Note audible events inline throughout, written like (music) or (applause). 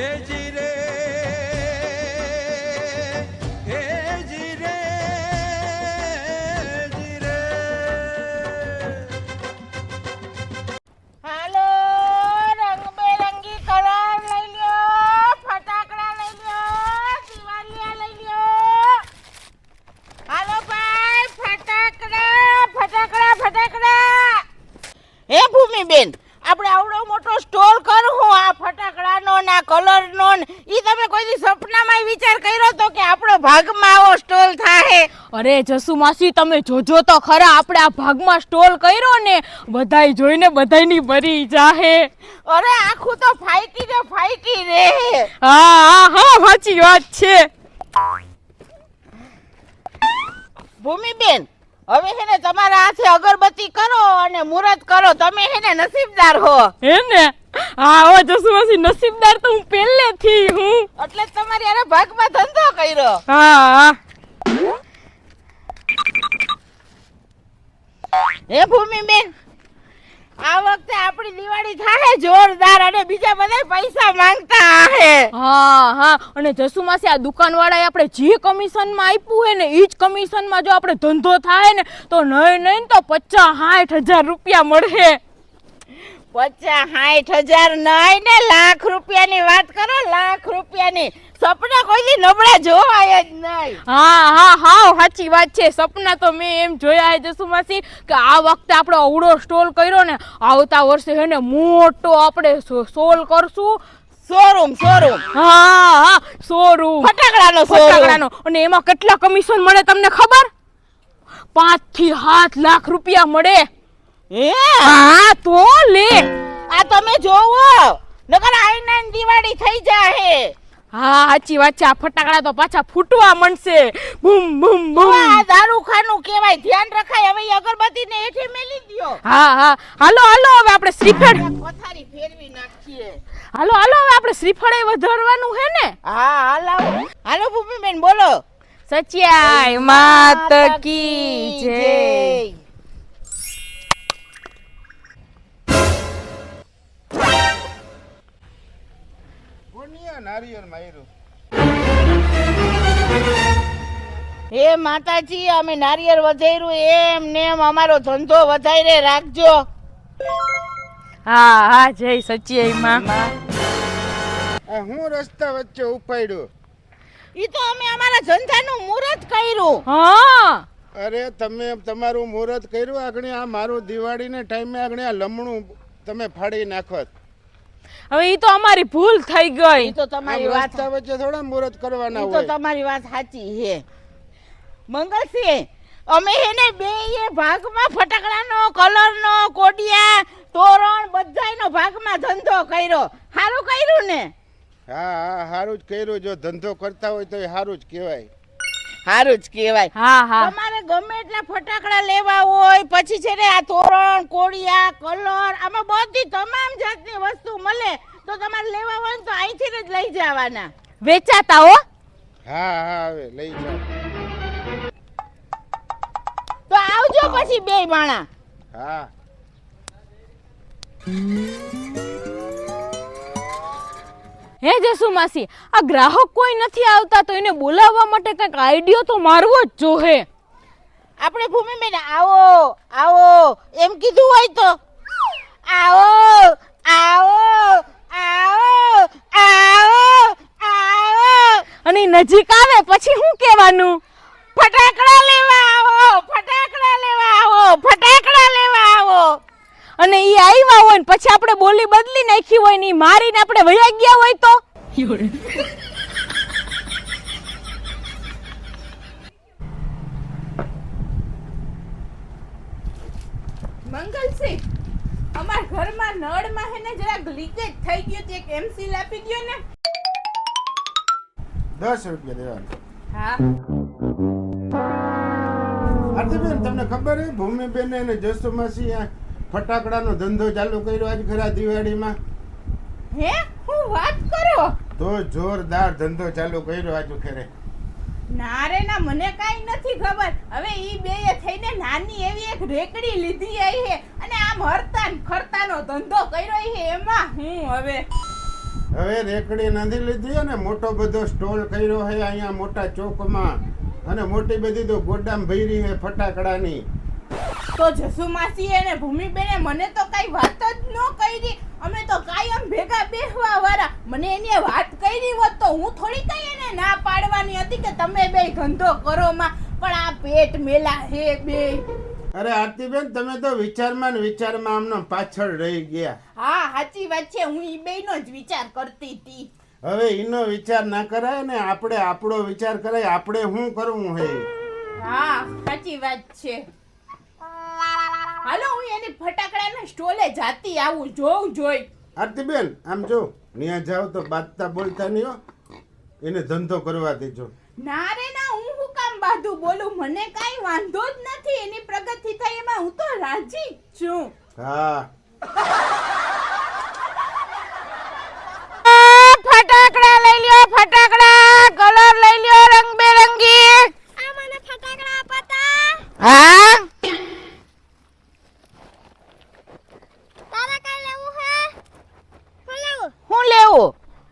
હે જીરે હે જીરે જીરે હાલો રંગબેરંગી કલર લઈ લ્યો ફટાકડા લઈ લ્યો દિવાલિયા લઈ લ્યો. હાલો ભાઈ ફટાકડા ફટાકડા ફટાકડા. હે ભૂમિબેન આપણે આવડો મોટો સ્ટોલ કરું હું આ ફટાકડાનો ને આ કલરનો ને ઈ તમે કોઈ દી સપનામાં વિચાર કર્યો તો કે આપણો ભાગમાં આવો સ્ટોલ થાય અરે જસુ માસી તમે જોજો તો ખરા આપણે આ ભાગમાં સ્ટોલ કર્યો ને બધાય જોઈને બધાયની ભરી જાહે. અરે આખું તો ફાઈટી ને ફાઈટી રે. હા હા હા સાચી વાત છે. ભૂમિબેન હવે છે ને તમારા હાથે અગરબત્તી કરો અને મુહૂર્ત કરો તમે છે ને નસીબદાર હો. હે ને? હા હો જસુ માસી નસીબદાર તો હું પહેલેથી હું. એટલે તમારી અરે ભાગમાં ધંધો કર્યો. હા હા. હે ભૂમિબેન આ વખતે આપણી દિવાળી થાય જોરદાર અને બીજા બધા પૈસા માંગતા આહે. હા હા. અને જસુમાસી આ દુકાનવાળાએ આપણે જે કમિશનમાં આપ્યું હે ને એ જ કમિશનમાં જો આપણે ધંધો થાય ને તો નહીં નહીં તો પચાસ સાઠ હજાર રૂપિયા મળે. પચાસ સાઠ હજાર નહીં ને લાખ રૂપિયાની વાત કરો લાખ રૂપિયાની. સપના કોઈ નબળા જોવાય જ નહીં. હા હા હા સાચી વાત છે. સપના તો મેં એમ જોયા છે જસુમાસી કે આ વખતે આપણે અવડો સ્ટોલ કર્યો ને આવતા વર્ષે હે ને મોટો આપણે સ્ટોલ કરશું. Showroom showroom. હા હા શોરૂમ. ફટાકડાનો ફટાકડાનો. અને એમાં કેટલા કમિશન મળે તમને ખબર? પાંચથી સાત લાખ રૂપિયા મળે. હે હા તો લે. આ તમે જોવો. નકર દિવાળી થઈ જાહે. હા સાચી વાત છે. આ ફટાકડા તો પાછા ફૂટવા મળશે બૂમ બૂમ આ દારૂખાનું કહેવાય. ધ્યાન રખાય. હવે ઈ અગરબત્તીને હેઠે મેલી દયો. હા હા. હાલો હાલો હવે આપણે શ્રીફળ પથારી ફેરવી નાખીએ. હાલો હાલો હવે આપણે શ્રીફળે વધારવાનું હે ને? હા હાલો. હાલો ભૂમિબેન બોલો. સચ્યાય માત કી જય. નારિયેળ માર્યું. હે માતાજી અમે નારિયેળ વધાર્યું એમ ને એમ અમારો ધંધો વધારે રાખજો. હા હા જય સચ્ચી માં. હું રસ્તા વચ્ચે ઉપાડ્યો? ઈ તો અમે અમારા ધંધાનું મુહૂર્ત કર્યું. હા. અરે તમે તમારું મુહૂર્ત કર્યું આગળ આ મારું દિવાળીને ટાઈમે આગળ આ લમણું તમે ફાડી નાખો હવે એ તો અમારી ભૂલ થઈ ઈ ગઈ તો તમારી વાત રસ્તા વચ્ચે થોડા મુહૂર્ત કરવાના ઈ તો હોય. તમારી વાત સાચી છે. મંગલસિંહ અમે એને બે એ ભાગમાં ફટાકડાનો કલરનો કોડિયા તોરણ બધાયનો ભાગમાં ધંધો કર્યો. સારું કર્યું ને? હા હા સારું જ કર્યું. જો ધંધો કરતા હોય તો એ સારું જ કહેવાય. સારું જ કહેવાય. હા હા. તમારે ગમે એટલા ફટાકડા લેવા હોય પછી છે ને આ તોરણ કોડિયા કલર આમાં બધી તમામ જાતની વસ્તુ મળે. તો તમારે લેવા હોય ને તો અહીંથી જ લઈ જવાના. વેચાતા હો. હા હા હવે લઈ જાઓ. તો આવજો પછી બે માણા. હા. હે જસુ માસી આ ગ્રાહક કોઈ નથી આવતા તો એને બોલાવવા માટે કંઈક આઈડિયો તો મારવો જ જોહે. આપણે ભૂમિબેન આવો આવો એમ કીધું હોય તો. આવો આવો આવો આવો આવો. અને નજીક આવે પછી શું કહેવાનું? ફટાકડા લેવા આવો ફટાકડા લેવા આવો ફટાકડા લેવા અને એ આવ્યા હોય ને પછી આપણે બોલી બદલી નાખી હોય ને ઈ મારીને આપણે વયા ગયા હોય તો? મંગલસિંહ અમાર ઘરમાં નળમાં હે ને જરાક લીકેજ થઈ ગયું છે એક એમસીલ આપી દ્યો ને. દસ રૂપિયા દેવાના. હા. આરતીબેન તમને ખબર હે ભૂમિબેન અને જસુમાસી આ ફટાકડાનો ધંધો ચાલુ કર્યો આજ ખરા દિવાળીમાં? હે? હું વાત કરો? તો જોરદાર ધંધો ચાલુ કર્યો આજ ખેરે. ના રે ના મને કાઈ નથી ખબર. હવે ઈ બેય થઈને નાની એવી એક રેકડી લીધી આઈ હે અને આમ હરતા ને ખરતાનો ધંધો કર્યો હે એમાં. હું હવે હવે રેકડી નથી લીધી ને મોટો બધો સ્ટોલ કર્યો હે અહીંયા મોટા ચોકમાં. અને મોટી બધી તો ગોડામ ભરી હે ફટાકડાની. તો જસુ માસી અને ભૂમિબેને મને તો કઈ વાત જ ન કરી. અમે તો કાયમ ભેગા બેહવા વાળા. મને એને વાત કરી હોત તો હું થોડી કઈ એને ના પાડવાની હતી કે તમે બે ધંધો કરો માં. પણ આ પેટ મેલા હે બે. અરે આરતીબેન તમે તો વિચારમાં ને વિચારમાં આમનો પાછળ રહી ગયા. હા સાચી વાત છે. હું ઈ બેયનો જ વિચાર કરતી હતી હવે એનો વિચાર ના કરાય ને આપણે આપણો વિચાર કરાય. આપણે શું કરવું હે? હા સાચી વાત છે. હાલો હું એની ફટાકડાના સ્ટોલે જાતી આવું જોઉં જોઈ. આરતીબેન આમ જો ન્યા જાવ તો બાતતા બોલતા નહીં હો. એને ધંધો કરવા દેજો. ના રે ના હું હું કામ બાધું બોલું? મને કાઈ વાંધો જ નથી એની પ્રગતિ થાય એમાં હું તો રાજી જ છું. હા. ફટાકડા લઈ લ્યો ફટાકડા કલર લઈ લ્યો રંગબેરંગી. આ મને ફટાકડા પતા હા તારે કઈ લેવું હે હું લેવું હું લેવું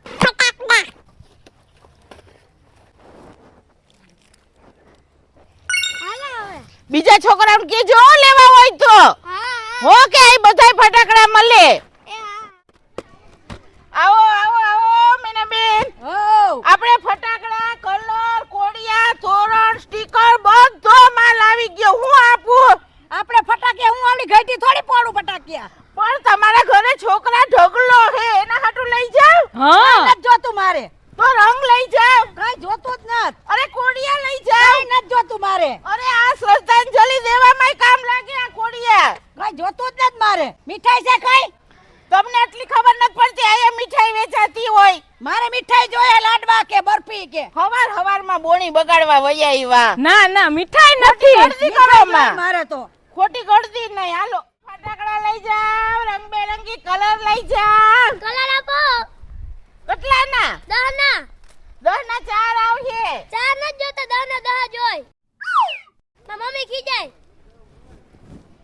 ફટાકડા બીજા છોકરાઓને કેજો હો લેવા હોય તો હો કે અહીં બધાય ફટાકડા મળે. આવો આવો આવો મીનાબેન. આપણે ફટાકડા કલર કોડિયા તોરણ સ્ટીકર બધો માલ આવી ગયો. હું આપું? આપણે ફટાકિયા હું આવડી ઘટી થોડી પાડું ફટાકિયા. પણ તમારા ઘરે છોકરા ઢગલો હે એના હાટું લઈ જાવ હા. જો તું મારે. તો રંગ લઈ જાવ કઈ જોતું જ નત અરે કોડિયા લઈ જાવ કઈ નથી જોતું મારે. અરે આ શ્રદ્ધાંજલિ દેવામાં કામ લાગે આ કોડિયા. કઈ જોતું જ નથી મારે. મીઠાઈ છે કઈ? તમને એટલી ખબર નથી પડતી અહીંયા મીઠાઈ વેચાતી હોય. મારે મીઠાઈ જોઈએ લાડવા કે બરફી કે? હવાર હવારમાં બોણી બગાડવા વયા આવ્યા ના ના મીઠાઈ નથી. ગળદી કરો મારે તો. ખોટી ગળદી નહીં. હાલો. ફટાકડા લઈ જાવ રંગબેરંગી કલર લઈ જાવ કલર આપો. કેટલા ના દહ ના દસ ના ચાર આવશે ચાર ન જોતા દહ ના દહ જોઈ મારી મમ્મી ખીજાય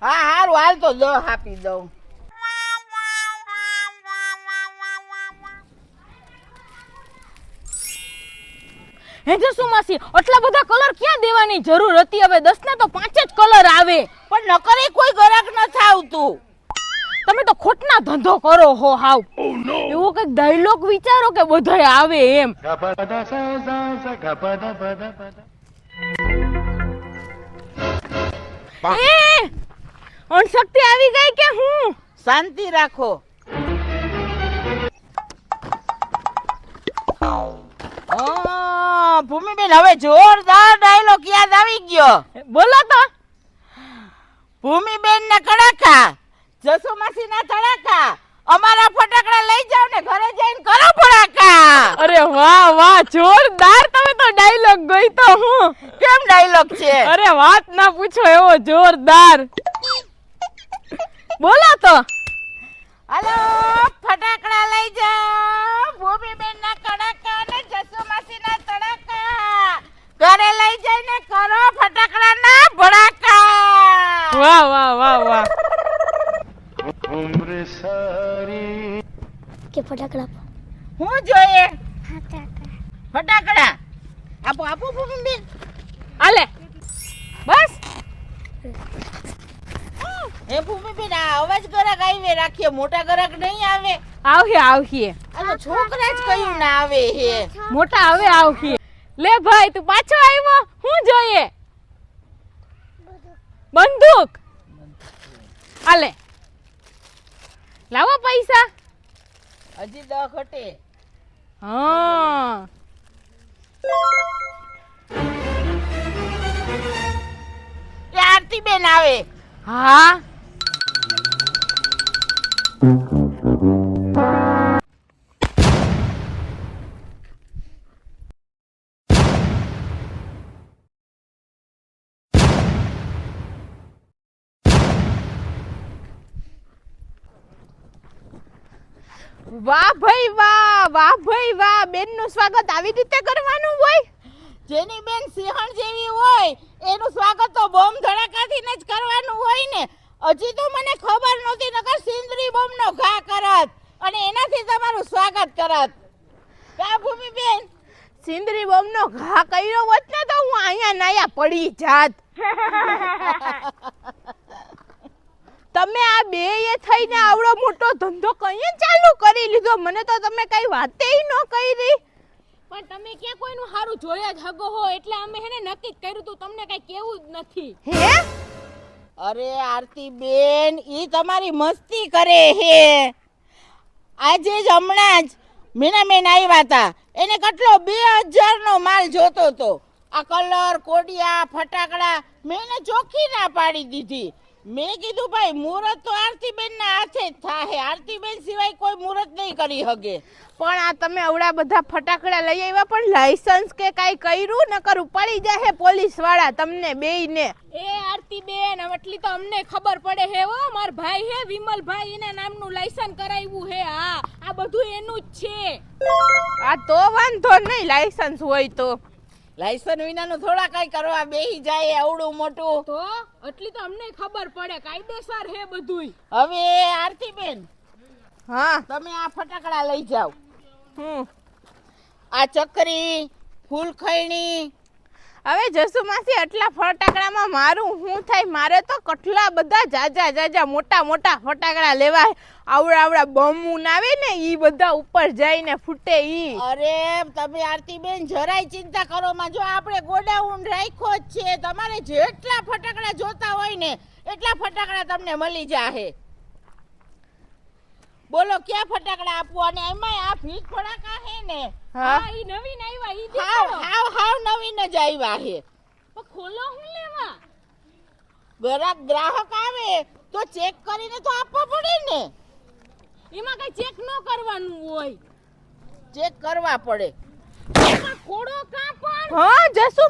હા હારું હાલ તો દહ આપી દઉં. હે જસુ માસી આટલા બધા કલર ક્યાં દેવાની જરૂર હતી? હવે દસ ના તો પાંચ જ કલર આવે. પણ નકરે કોઈ ગરાક ન આવતું તમે તો ખોટના ધંધો કરો હો હાવ. એવો કંઈક ડાયલોગ વિચારો કે બધાય આવે એમ. અણશક્તિ આવી ગઈ કે હું? શાંતિ રાખો. ભૂમિબેન હવે જોરદાર ડાયલોગ યાદ આવી ગયો. બોલો તો. ભૂમિબેન ના કડાકા જસુમાસી ના તડાકા. અમારા ફટાકડા લઈ જાવ ને ઘરે જઈને કરો ફટાકા અરે વાહ વાહ જોરદાર તમે તો ડાયલોગ ગઈ તો હું. કેમ ડાયલોગ છે? અરે વાત ના પૂછો એવો જોરદાર. બોલો તો. હલો ફટાકડા લઈ જાઓ. ભૂમિબેન ના કડાકા અને જસુમાસી ના તડાકા. ઘરે લઈ જઈને કરો ફટાકડા ના ભડાકા. વાહ ફટાકડા હું જોઈએ? ફટાકડા. આપો આપો ભૂમિબેન આલે બસ. એ ભૂમિબેન આ અવાજ ગરાક આવે રાખીએ. મોટા ગરાક નહીં આવે. આવશે આવશે આ છોકરા જ કયું ના આવે હે. મોટા હવે આવશે લે ભાઈ તું પાછો આવ્યો. હું જોઈએ? બંદૂક. આલે લાવો પૈસા. હજી દહ ઘટે. હા. આરતી બેન આવે. હા? વાહ ભાઈ વાહ વાહ ભાઈ વાહ. બેનનું સ્વાગત આવી રીતે કરવાનું હોય? જેની બેન સિંહણ જેવી હોય એનું સ્વાગત તો બોમ્બ ધડાકાથી જ કરવાનું હોય ને. હજી તો મને ખબર નહોતી નકર સિંદરી બોમ્બ નો ઘા કરત અને એનાથી તમારું સ્વાગત કરત. કા ભૂમિબેન સિંદરી બોમ્બનો ઘા કર્યો હોત ને તો હું અહીંયા નાયા પડી જાત. (laughs) તમે આ બે એ થઈને આવડો મોટો ધંધો કઈ ચાલુ કરી લીધો? મને તો તમે કઈ વાતે ન કરી. પણ તમે ક્યાં કોઈનું સારું જોયા જ હગો હો? એટલે અમે હેને નક્કી જ કર્યું તું તમને કઈ કેવું જ નથી. હે? અરે આરતી બેન ઈ તમારી મસ્તી કરે હે. આજે જ હમણાં જ મીનાબેન આવ્યા હતા. એને કેટલો બે હજારનો માલ જોતો હતો. આ કલર કોડિયા ફટાકડા મેં એને ચોખ્ખી ના પાડી દીધી. મેં કીધું ભાઈ મુહૂર્ત તો આરતીબેનના હાથે જ થાય આરતીબેન સિવાય કોઈ મુહૂર્ત નહીં કરી શકે પણ આ તમે અવડા બધા ફટાકડા લઈ આવ્યા પણ લાયસન્સ કે કાંઈ કર્યું? નકર ઉપાડી જાહે પોલીસવાળા તમને બેયને. એ આરતી બેન એટલી તો અમને ખબર પડે હે હો. માર ભાઈ હે વિમલભાઈ એના નામનું લાયસન્સ કરાવ્યું હે. હા આ બધું એનું જ છે. આ તો વાંધો નહીં લાયસન્સ હોય તો. લાયસન્સ વિનાનું થોડા કઈ કરવા બેહી જાય આવડું મોટું. તો એટલી તો અમને ખબર પડે કાયદેસર હે બધુંય. હવે આરતીબેન હા. તમે આ ફટાકડા લઈ જાઓ. હમ. આ ચકરી ફૂલખૈણી હવે જસુમાસી આટલા ફટાકડામાં મારું શું થાય? મારે તો કેટલા બધા જાજા જાજા મોટા મોટા ફટાકડા લેવા. આવડા આવડા આવે ને, ઈ બધા ઉપર જઈને ફૂટે ઈ. અરે તમે આરતીબેન, જરાય ચિંતા કરો માં. જો આપણે ગોડાઉન રાખ્યો જ છે, તમારે જેટલા ફટાકડા જોતા હોય ને, એટલા ફટાકડા તમને મળી જાહે. બોલો ક્યાં ફટાકડા આપો અને એમાં આ ભીખ ફટાકા હે ને? હા. ઈ નવીન આવ્યા ઈ હાવ હાવ હાવ નવીન જ આવ્યા હે. તો ખોલો હું લેવા? બરાબર ગ્રાહક આવે તો ચેક કરીને તો આપવા પડે ને. એમાં કઈ ચેક ન કરવાનું હોય. ચેક કરવા પડે. ખોડો પણ હા જસુ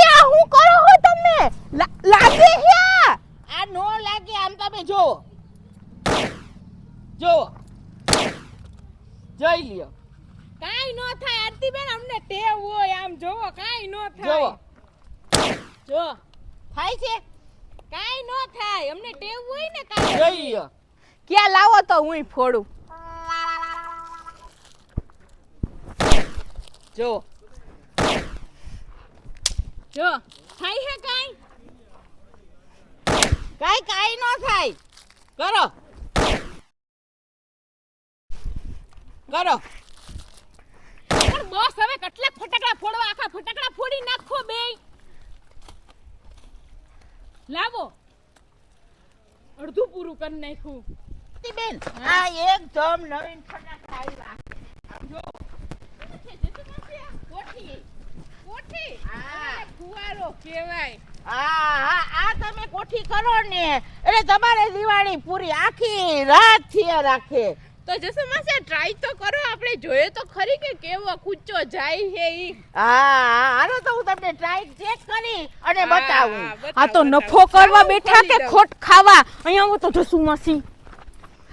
આ હું કરો હો તમને લાગે હે? આ નો લાગે આમ તમે જો. જો. જોઈ લ્યો. કાઈ ન થાય. આરતી બેન અમને ટેવ હોય. આમ જોવો કાઈ ન થાય. થાય જો. થાય છે? કાઈ ન થાય. અમને ટેવ હોય ને કાઈ. જોઈ લ્યો. ક્યાં લાવો તો હું ફોડું. જો. જો. થાય હે કાઈ? કાઈ કાઈ નો થાય. કરો. કરો પણ બોસ હવે કેટલા ફટાકડા ફોડવા આખા ફટાકડા ફોડી નાખો બે. લાવો. અડધું પૂરું કરી નાખ્યું. બેન આ એકદમ નવીન ફટાકડા આવ્યા. જો. આ. કોઠી. કોઠી. હા. ફુવારો કહેવાય. હા હા આ તમે કોઠી કરો ને. એટલે તમારે દિવાળી પૂરી આખી રાત થયા રાખે. તો જસુ માસી ટ્રાય તો કરો આપણે જોઈએ તો ખરી કે કેવો કૂચો જાય હે ઈ. હા આનો તો હું તમને ટ્રાય ચેક કરી અને બતાવું. આ તો નફો કરવા બેઠા કે ખોટ ખાવા? અહીંયા હું તો જસુ માસી.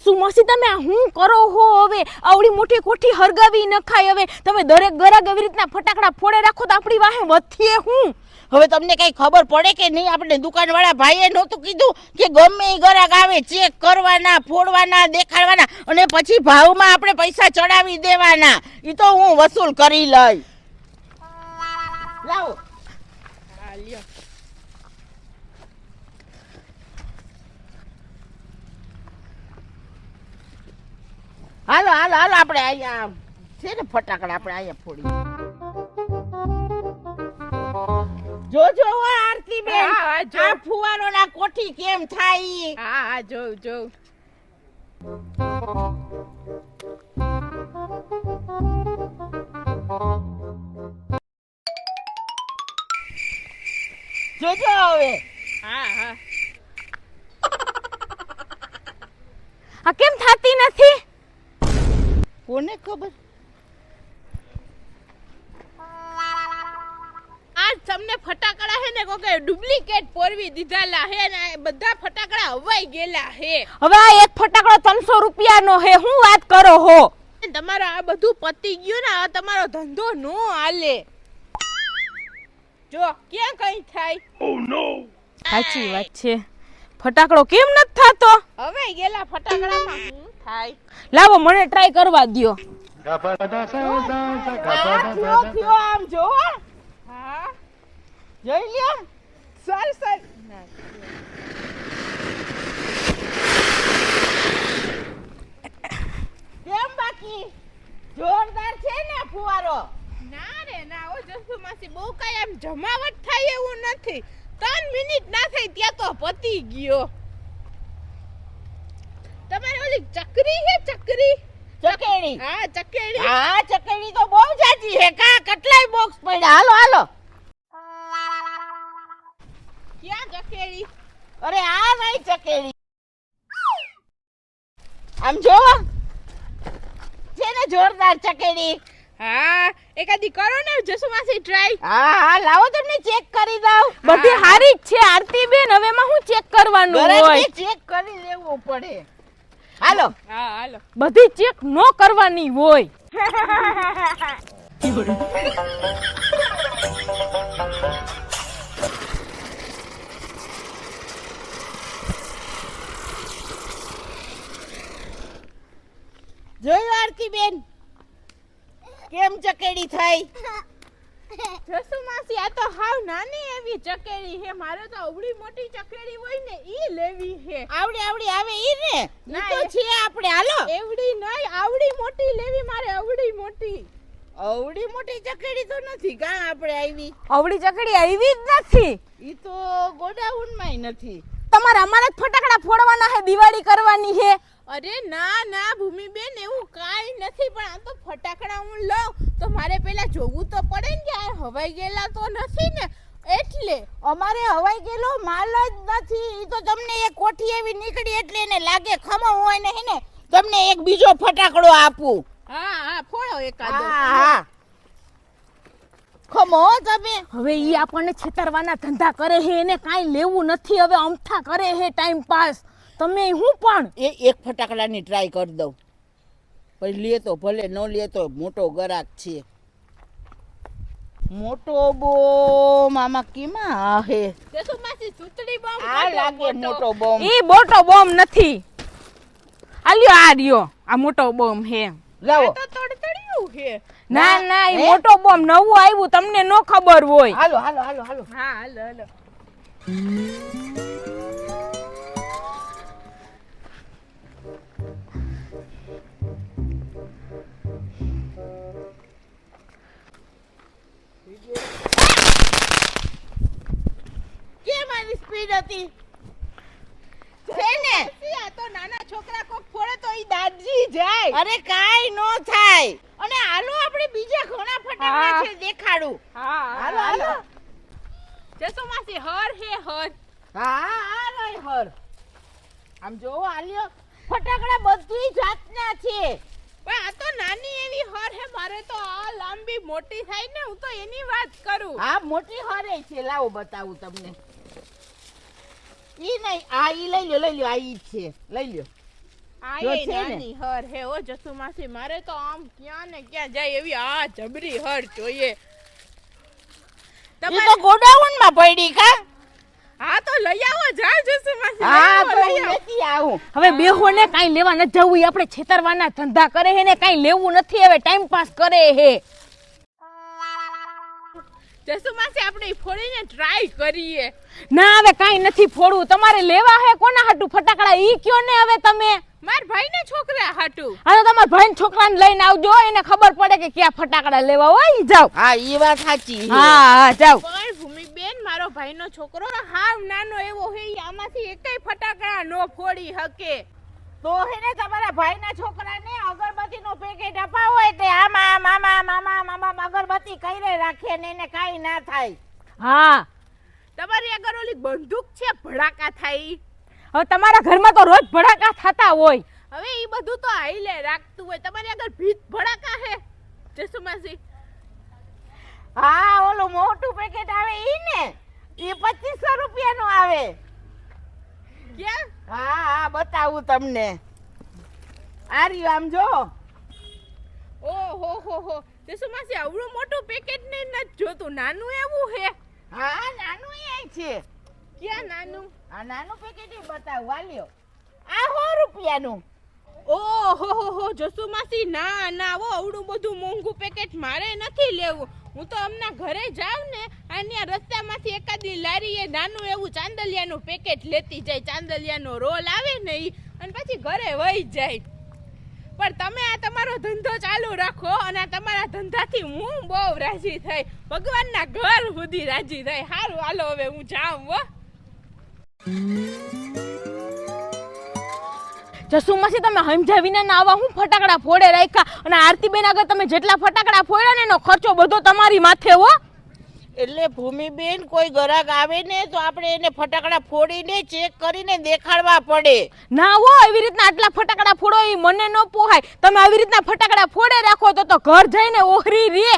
સુમાસી તમે હું કરો હો હવે? આવડી મોટી કોઠી હરગાવી નખાય હવે. તમે દરેક ગરાગ એવી રીતના ફટાકડા ફોડે રાખો તો આપણી વાહે વધીએ હું? હવે તમને કઈ ખબર પડે કે નહીં? આપણે દુકાનવાળા ભાઈએ નહોતું કીધું કે ગમે એ ગ્રાહક આવે, ચેક કરવાના, ફોડવાના, દેખાડવાના અને પછી ભાવમાં આપણે પૈસા ચડાવી દેવાના. એ તો હું વસૂલ કરી લઈ. લાવો. હાલો હાલો હાલો, આપણે અહીંયા છે ને ફટાકડા, આપણે અહીંયા ફોડી જોજો હો આરતી બેન. હા, હા, જો. આ ફુવારો ના કોઠી કેમ થાય ઈ. હા હા જોઉં જોઉં જોજો હવે. હા હા. આ કેમ થાતી નથી? કોને ખબર? આજ તમને ફટાકડા હે ને કોકે ડુપ્લિકેટ પોરવી દીધાલા હે ને બધા ફટાકડા હવાઈ ગયેલા હે. હવે આ એક ફટાકડો ત્રણસો રૂપિયાનો હે હું વાત કરો હો? તમારો આ બધું પતી ગયું ને આ તમારો ધંધો નો હાલે. જો ક્યાં કઈ થાય? ઓ નો સાચી વાત છે. ફટાકડો કેમ નથી થાતો? હવે ગેલા ફટાકડામાં હું થાય? લાવો મને ટ્રાય કરવા દ્યો. આમ જો હા જોઈ લ્યો સર સર કેમ બાકી જોરદાર છે ને ફુવારો ના રે ના ઓ જસુ માસી બહુ કઈ એમ જમાવટ થાય એવું નથી. ત્રણ મિનિટ ના થઈ ત્યાં તો પતી ગયો. તમારે ઓલી ચકરી હે ચકરી? ચકેડી. હા ચકેડી. હા ચકેડી તો બહુ જાજી હે. કા કેટલાય બોક્સ પડ્યા? હાલો હાલો. ક્યાં ચકેડી અરે આ ભાઈ ચકેડી આમ જો છે ને જોરદાર ચકેડી હા એકાદી કરો ને જસુ માસી ટ્રાય હા હા લાવો તમને ચેક કરી દઉં. બધી હારી જ છે આરતી બેન હવે માં હું ચેક કરવાનું હોય? ચેક કરી લેવું પડે. હાલો. હા હાલો. બધી ચેક નો કરવાની હોય. (laughs) જોયું આરતી બેન કેમ ચકેડી થઈ જસુ માસી આ તો હાવ નાની એવી ચકેડી હે મારે તો અવળી મોટી ચકેડી હોય ને ઈ લેવી હે આવડી આવડી આવે ઈ ને? ઈ ના, તો છે આપણે હાલો. એવડી નઈ આવડી મોટી લેવી મારે અવળી મોટી. આવડી મોટી ચકેડી તો નથી કા આપણે આવી. અવળી ચકડી આવી જ નથી. ઈ તો ગોડાઉનમાં નથી. તમારે અમારે જ ફટાકડા ફોડવાના હે દિવાળી કરવાની હે અરે ના ના ભૂમિબેન એવું કાંઈ નથી પણ આ તો ફટાકડા હું લઉં તો મારે પેલા જોવું તો પડે ને કે આ હવાઈ ગયેલા તો નથી ને? એટલે અમારે હવાઈ ગયેલો માલ જ નથી. એ તો તમને એ કોઠી એવી નીકળી એટલે એને લાગે ખમો હોય ને? તમને એક બીજો ફટાકડો આપું. હા હા ફોડો એકાદો. હા હા. ખમો તમે. હવે એ આપણને છેતરવાના ધંધા કરે હે એને કાંઈ લેવું નથી. હવે અમથા કરે હે ટાઈમ પાસ તમે હું પણ? એ એક ફટાકડાની ટ્રાય કરી દઉં. પછી લે તો ભલે ન લે તો મોટો ગરાક છે. મોટો બોમ આમાં કેમાં હે જસુ માસી સુતડી બોમ્બ આ લાગે મોટો. બોમ. એ મોટો બોમ્બ નથી. આલ્યો આ રહ્યો આ મોટો બોમ્બ હે. લાવો. ના ના એ મોટો બોમ્બ નવું આવ્યું તમને નો ખબર હોય. હાલો હાલો હાલો હાલો. હા હાલો હાલો. કેમ સ્પીડ હતી. છે ને? આ તો નાના છોકરા કોક ફોડે તો ઈ દાજી જાય. અરે કાઈ નો થાય. અને હાલો આપણે બીજા ઘણા ફટાકડા છે દેખાડું. હા હાલો હાલો. જસુ માસી હર હે હર. હા હા નહીં હર. આમ જોવો હાલ્યો. ફટાકડા બધી જાતના છે. પણ આ તો નાની એવી હર હે મારે તો આ લાંબી મોટી થાય ને હું તો એની વાત કરું. હા મોટી હરે છે લાવો બતાવું તમને. ઈ નહીં આ ઈ લઈ લ્યો લઈ લ્યો આ ઈ છે લઈ લ્યો. આ એ. નાની હર હે ઓ જસુ માસી મારે તો આમ ક્યાં ને ક્યાં જાય એવી આ જબરી હર જોઈએ. ઈ તો ગોડાઉનમાં પડી કા? હા તો લઈ આવો જા જસુ માસી હા તો લેતી આવું. હવે બેહો ને કઈ લેવા ન જવું આપણે છેતરવાના ધંધા કરે હે ને કઈ લેવું નથી હવે ટાઈમ પાસ કરે હે જસુ માસી આપણે ફોડીને ટ્રાય કરીએ. ના હવે કાઈ નથી ફોડવું. તમારે લેવા હે કોના હાટુ? ફટાકડા? ઈ કયો ને હવે તમે? માર ભાઈને છોકરા હાટું. હા તો તમાર ભાઈ છોકરાને લઈને આવજો. એને ખબર પડે કે ક્યાં ફટાકડા લેવા હોય. ઈ જાઓ. હા ઈ વાત સાચી હા હા જાવ પણ ભૂમિબેન મારો ભાઈનો છોકરો હાવ નાનો એવો હે આમાંથી એકેય ફટાકડા નો ફોડી શકે. તો હેને તમારા ભાઈના છોકરાને અગરબત્તીનો પેકેટ અપાવો એટલે આમાં મામા મામા આમ અગરબત્તી કઈ રાખીએ ને એને કાંઈ ના થાય. હા. તમારી આગળ ઓલી બંદૂક છે ભડાકા થાય. હવે તમારા ઘરમાં તો રોજ ભડાકા થતા હોય. હવે એ બધું તો આઈલે રાખતું હોય. તમારી આગળ ભીત ભડાકા હે? જસુમાસી. હા ઓલું મોટું પેકેટ આવે ઈ ને. એ પચીસો રૂપિયાનું આવે. ક્યાં? હા હા બતાવું તમને. આ રહ્યું આમ જો. ઓહો હો હો. જસુમાસી આવડું મોટું પેકેટ ને નથી જોતું. નાનું એવું હે. હા નાનું એ છે. ક્યાં નાનું? આ નાનું પેકેટ એ બતાવ. વાલ્યો આ હો રૂપિયાનું. ઓહો હો હો. જસુ માસી ના ના ઓ આવડું બધું મોંઘું પેકેટ મારે નથી લેવું. હું તો હમણાં ઘરે જાઉં ને અને રસ્તામાંથી એકાદી લારીએ નાનું એવું ચાંદલિયાનું પેકેટ લેતી જાય. ચાંદલિયાનો રોલ આવે ને ઈ, અને પછી ઘરે વહી જાય. પણ તમે આ તમારો ધંધો ચાલુ રાખો અને આ તમારા ધંધાથી હું બહુ રાજી થઈ. ભગવાનના ઘર સુધી રાજી થઈ. સારું હાલો હવે હું જાઉં, હો. જસુમાસી, તમે સમજાવીને ના આવા હું ફટાકડા ફોડે રાખ્યા? અને આરતીબેન આગળ તમે જેટલા ફટાકડા ફોડ્યા ને એનો ખર્ચો બધો તમારી માથે, હો. એટલે ભૂમિબેન કોઈ ગરાક આવે ને તો આપણે એને ફટાકડા ફોડીને ચેક કરીને દેખાડવા પડે. ના હો એવી રીતના આટલા ફટાકડા ફોડો એ મને ન પોહાય. તમે આવી રીતના ફટાકડા ફોડે રાખો તો તો ઘર જઈને ઓહરી રે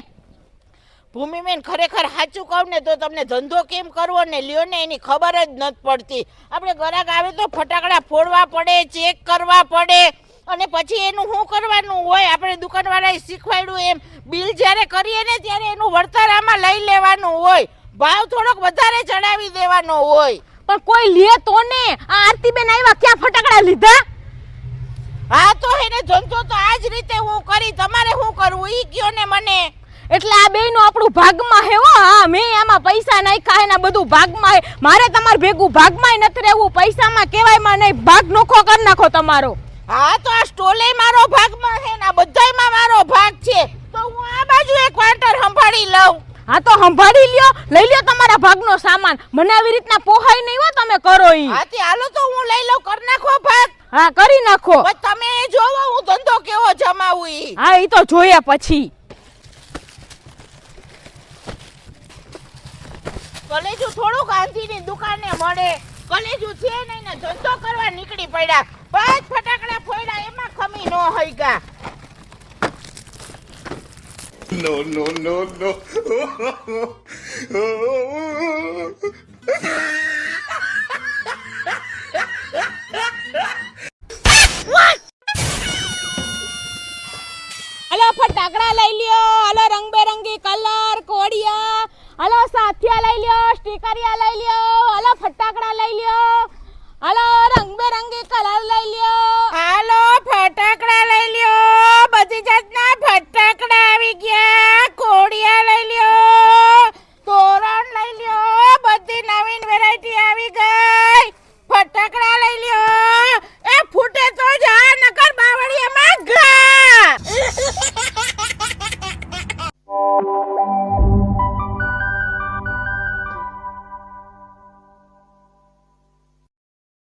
ભૂમિબેન ખરેખર સાચું કહું ને તો તમને ધંધો કેમ કરવો ને લ્યો ને એની ખબર જ નથી પડતી. આપણે ગરાક આવે તો ફટાકડા ફોડવા પડે ચેક કરવા પડે. અને પછી એનું શું કરવાનું હોય? આપણે દુકાનવાળાએ શીખવાડ્યું એમ. બિલ જ્યારે કરીએ ને ત્યારે એનું વળતર આમાં લઈ લેવાનું હોય. ભાવ થોડોક વધારે ચડાવી દેવાનો હોય. પણ કોઈ લે તો ને. આ આરતીબેન આવ્યા ક્યાં ફટાકડા લીધા? હા તો એને ધંધો તો આ જ રીતે હું કરી તમારે શું કરવું? ઈ કયો ને મને? એટલે આ બેયનું આપણું ભાગમાં હે હો. હા મેં આમાં પૈસા નાખ્યા એના બધું ભાગમાં હે. મારે તમારે ભેગું ભાગમાંય નથી રહેવું. પૈસામાં કહેવાયમાં નહીં. ભાગ નોખો કરી નાખો તમારો. હા તો આ સ્ટોલે મારો ભાગમાં છે ને આ બધાયમાં મારો ભાગ છે. તો હું આ બાજુ એક ક્વાર્ટર સંભાળી લઉં. હા તો સંભાળી લ્યો. લઈ લ્યો તમારા ભાગનો સામાન. મને આવી રીતના પોહાય નહીં હો તમે કરો ઈ. હાથી હાલો તો હું લઈ લઉં કર નાખો ભાગ. હા કરી નાખો. બસ તમે એ જોવો હું ધંધો કેવો જમાવું ઈ. હા ઈ તો જોયા પછી. કલેજુ થોડુંક આંધીની દુકાને મળે. કલેજુ છે નહીં ને ધંધો કરવા નીકળી પડ્યા. પાંચ ફટાકડા ફોડ્યા એમાં ખમી નો હોય ગા નો નો નો નો હલો ફટાકડા લઈ લ્યો. હલો રંગબેરંગી કલર કોડિયા. હલો સાથિયા લઈ લ્યો સ્ટીકરિયા લઈ લ્યો. હલો ફટાકડા લઈ લ્યો. હાલો રંગબેરંગી કલર લઈ લ્યો હાલો